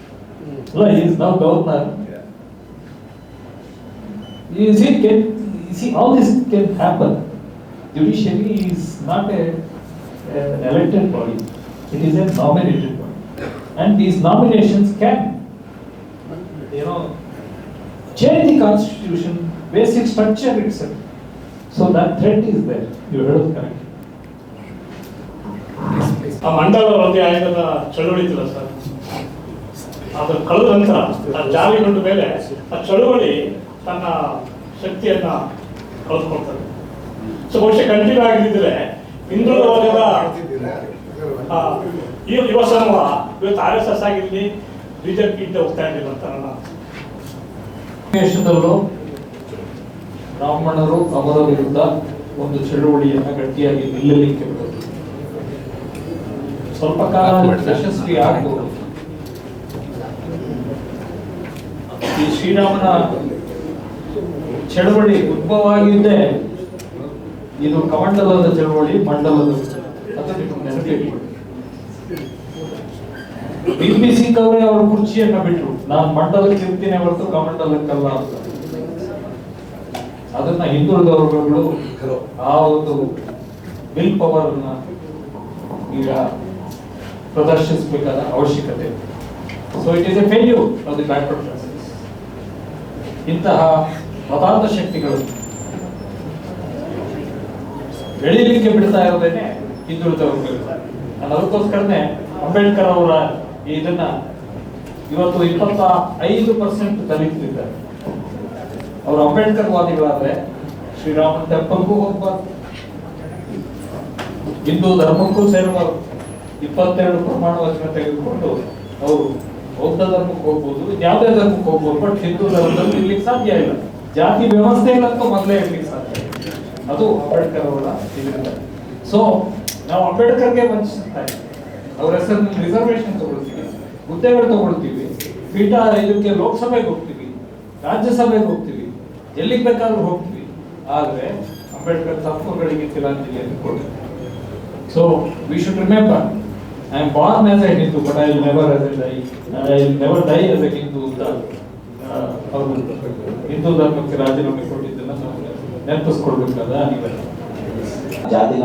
ಅಲ್ಲ is now governor You see, can, you see, all this can happen. Judiciary is not a, an elected body, it is a nominated body. And these nominations can, you know, change the constitution, basic structure itself. So that threat is there, you heard of correct. ಆ ಮಂಡಲ ವರದಿ ಆಯೋಗದ ಚಳುವಳಿ sir ಅದು ಕಳೆದ ನಂತರ ಜಾರಿಗೊಂಡ ಮೇಲೆ ಆ ಚಳುವಳಿ ತನ್ನ ಶಕ್ತಿಯನ್ನ ಕಳೆದುಕೊಳ್ತದೆ ಸೊ ಬಹುಶಃ ಕಂಟಿನ್ಯೂ ವರ್ಗದ ಆ, ಈ ಯುವ ಸಮೂಹ ಇವತ್ತು ಆರ್ ಎಸ್ ಎಸ್ ಆಗಿರಲಿ ಬಿಜೆಪಿ ಇಂದ ಹೋಗ್ತಾ ಇರಲಿಲ್ಲ ಅಂತ ನನ್ನ ದೇಶದಲ್ಲೂ ಬ್ರಾಹ್ಮಣರು ಅವರ ವಿರುದ್ಧ ಒಂದು ಚಳುವಳಿಯನ್ನ ಗಟ್ಟಿಯಾಗಿ ನಿಲ್ಲಲಿಕ್ಕೆ ಬಿಡೋದು ಸ್ವಲ್ಪ ಕಾಲ ಯಶಸ್ವಿ ಆಗಬಹುದು ಈ ಶ್ರೀರಾಮನ ಚಳುವಳಿ ಉದ್ಭವ ಆಗಿದ್ದೇ ಇದು ಕಮಂಡಲದ ಚಳವಳಿ, ಮಂಡಲದ ಪಿ ಸಿಂಗ್ ಅವರೇ ಅವ್ರ ಕುರ್ಚಿಯನ್ನ ಬಿಟ್ರು. ನಾನು ಮಂಡಲಕ್ಕೆ ಇರ್ತೀನಿ ಹೊರತು ಕಮಂಡಲಕ್ಕಲ್ಲ ಅಂತ. ಅದನ್ನ ಹಿಂದುಳಿದವರುಗಳು ಆ ಒಂದು ವಿಲ್ ಪವರ್ ಈಗ ಪ್ರದರ್ಶಿಸಬೇಕಾದ ಅವಶ್ಯಕತೆ. So it is a failure of the ಇಂತಹ ಮತಾಂತ ಶಕ್ತಿಗಳು ಬೆಳೀಲಿಕ್ಕೆ ಬಿಡ್ತಾ ಇರೋದೇನೆ ಹಿಂದುಳಿದವರು ನಾನು ಅದಕ್ಕೋಸ್ಕರನೇ ಅಂಬೇಡ್ಕರ್ ಅವರ ಇದನ್ನ ಇವತ್ತು ಇಪ್ಪತ್ತ ಐದು ಪರ್ಸೆಂಟ್ ದಲಿತರಿದ್ದಾರೆ ಅವರು ಅಂಬೇಡ್ಕರ್ ವಾದಿಗಳಾದ್ರೆ ಶ್ರೀರಾಮ ಟೆಂಪಲ್ಗೂ ಹೋಗ್ಬಾರ್ದು. ಹಿಂದೂ ಧರ್ಮಕ್ಕೂ ಸೇರಬಾರ್ದು. ಇಪ್ಪತ್ತೆರಡು ಪ್ರಮಾಣ ವಚನ ತೆಗೆದುಕೊಂಡು ಅವರು ಬೌದ್ಧ ಧರ್ಮಕ್ಕೆ ಹೋಗ್ಬೋದು ಯಾವುದೇ ಧರ್ಮಕ್ಕೆ ಹೋಗ್ಬೋದು, ಬಟ್ ಹಿಂದೂ ಧರ್ಮದಲ್ಲಿ ಇರ್ಲಿಕ್ಕೆ ಸಾಧ್ಯ ಇಲ್ಲ. ಜಾತಿ ವ್ಯವಸ್ಥೆ ಇಲ್ಲಕ್ಕೂ ಮೊದಲೇ ಇರ್ಲಿಕ್ಕೆ. ಅದು ಅಂಬೇಡ್ಕರ್ ಅವರ ಇದರಿಂದ. ಸೊ ನಾವು ಅಂಬೇಡ್ಕರ್ಗೆ ವಂಚಿಸ್ತಾ ಇದ್ದೀವಿ ಅವ್ರ ಹೆಸರಿನಲ್ಲಿ ರಿಸರ್ವೇಶನ್ ತಗೊಳ್ತೀವಿ ಹುದ್ದೆಗಳು ತಗೊಳ್ತೀವಿ, ಪೀಠ ಇದಕ್ಕೆ ಲೋಕಸಭೆಗೆ ಹೋಗ್ತೀವಿ, ರಾಜ್ಯಸಭೆಗೆ ಹೋಗ್ತೀವಿ, ಎಲ್ಲಿಗೆ ಬೇಕಾದ್ರೂ ಹೋಗ್ತೀವಿ. ಆದರೆ ಅಂಬೇಡ್ಕರ್ ತಪ್ಪುಗಳಿಗೆ ತಿಲಾಂಜಲಿಯನ್ನು ಕೊಡ್ತೀವಿ so we should remember I am born as I Hindu but I will never as a die I will never die as a Hindu ಅಂತ ಹಿಂದೂ ಧರ್ಮಕ್ಕೆ ರಾಜೀನಾಮೆ ಕೊಟ್ಟಿದ್ದನ್ನ ನಾವು ನೆನಪಿಸ್ಕೊಳ್ಬೇಕಾದ ಜಾತಿ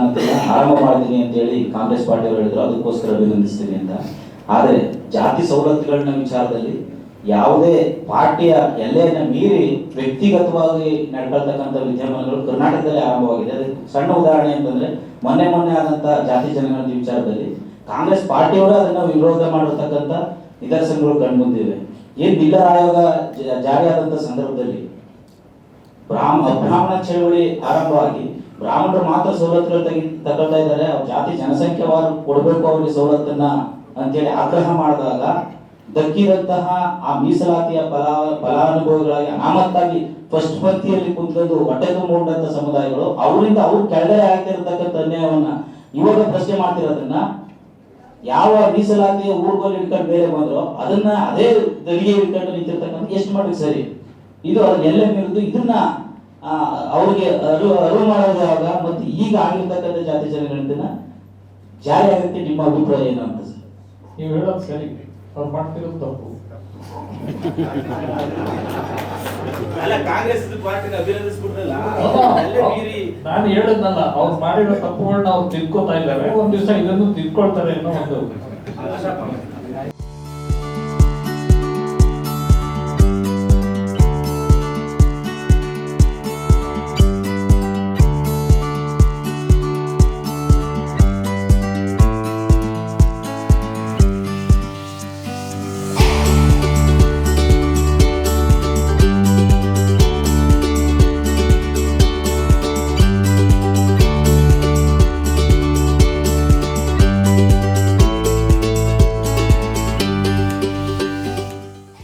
ಆರಂಭ ಮಾಡಿದ್ದೀನಿ ಅಂತ ಹೇಳಿ ಕಾಂಗ್ರೆಸ್ ಪಾರ್ಟಿಯವರು ಹೇಳಿದ್ರು, ಅದಕ್ಕೋಸ್ಕರ ಅಭಿನಂದಿಸ್ತೀನಿ ಅಂತ. ಆದರೆ ಜಾತಿ ಸವಲತ್ತುಗಳನ್ನ ವಿಚಾರದಲ್ಲಿ ಯಾವುದೇ ಪಾರ್ಟಿಯ ಎಲ್ಲೆಯನ್ನ ಮೀರಿ ವ್ಯಕ್ತಿಗತವಾಗಿ ನಡ್ಕೊಳ್ತಕ್ಕಂಥ ವಿದ್ಯಮಾನಗಳು ಕರ್ನಾಟಕದಲ್ಲಿ ಆರಂಭವಾಗಿದೆ. ಅದಕ್ಕೆ ಸಣ್ಣ ಉದಾಹರಣೆ ಅಂತಂದ್ರೆ ಮೊನ್ನೆ ಮೊನ್ನೆ ಆದಂತ ಜಾತಿ ಜನಗಣತಿ ವಿಚಾರದಲ್ಲಿ ಕಾಂಗ್ರೆಸ್ ಪಾರ್ಟಿಯವರು ಅದನ್ನ ವಿರೋಧ ಮಾಡಿರ್ತಕ್ಕಂಥ ನಿದರ್ಶನಗಳು ಕಂಡುಬಂದಿವೆ ಏನ್ ಬಿಲ್ಲರ್ ಆಯೋಗ ಜ- ಜಾರಿಯಾದಂತ ಸಂದರ್ಭದಲ್ಲಿ ಬ್ರಾಹ್ಮ ಬ್ರಾಹ್ಮಣ ಚಳವಳಿ ಆರಂಭವಾಗಿ ಬ್ರಾಹ್ಮಣರು ಮಾತ್ರ ಸವಲತ್ತುಗಳು ತೆಗಿ ತಗೊಳ್ತಾ ಇದ್ದಾರೆ. ಅವ್ರ ಜಾತಿ ಜನಸಂಖ್ಯೆವಾರು ಕೊಡಬೇಕು ಅವ್ರಿಗೆ ಸವಲತ್ತನ್ನ ಅಂತೇಳಿ ಆಗ್ರಹ ಮಾಡಿದಾಗ ದಕ್ಕಿದಂತಹ ಆ ಮೀಸಲಾತಿಯ ಫಲ ಫಲಾನುಭವಿಗಳಾಗಿ ಅನಾಮತ್ತಾಗಿ ಫಸ್ಟ್ ಪಂಕ್ತಿಯಲ್ಲಿ ಕುಂತ್ಕೊಂಡು ಹೊಟ್ಟೆ ತುಂಬಿಕೊಂಡಂತ ಸಮುದಾಯಗಳು ಅವರಿಂದ ಅವ್ರು ಕೆಳಗಡೆ ಆಗ್ತಿರತಕ್ಕಂಥ ಅನ್ಯಾಯವನ್ನ ಇವಾಗ ಪ್ರಶ್ನೆ ಮಾಡ್ತಿರೋದನ್ನ ಯಾವ ಮೀಸಲಾತಿಯ ಊರುಗಳು ಇಟ್ಕೊಂಡು ಬೇರೆ ಬಂದ್ರು ಅದನ್ನ ಅದೇ ದರಿಗೆ ಇಟ್ಕೊಂಡು ನಿಂತಿರ್ತಕ್ಕಂಥ ಎಷ್ಟು ಮಾಡಿ ಸರಿ? ಇದು ಅದನ್ನೆಲ್ಲ ಮೀರಿದು ಇದನ್ನ ಅವ್ರಿಗೆ ಅರು ಅರಿವು ಮಾಡೋದು ಯಾವಾಗ ಮತ್ತು ಈಗ ಆಗಿರ್ತಕ್ಕಂಥ ಜಾತಿ ಜನಗಣತಿನ ಜಾರಿ ಆಗುತ್ತೆ ನಿಮ್ಮ ಅಭಿಪ್ರಾಯ ಏನು ಅಂತ ಸರ್? ನೀವು ಹೇಳೋದು ಸರಿ. ಅವ್ರು ಮಾಡ್ತಿರೋದು ತಪ್ಪು. ಅಲ್ಲ ಕಾಂಗ್ರೆಸ್ ಪಾರ್ಟಿನ ಅಭಿನಂದಿಸ್ಬಿಟ್ರಲ್ಲ ನಾನು ಹೇಳದ್ನಲ್ಲ ಅವ್ರು ಮಾಡಿರೋ ತಪ್ಪುಗಳನ್ನ ಅವ್ರು ತಿಳ್ಕೊತಾ ಇದ್ದಾರೆ. ಒಂದ್ ದಿವಸ ಇದನ್ನು ತಿದ್ಕೊಳ್ತಾರೆ ಅನ್ನೋ ಒಂದು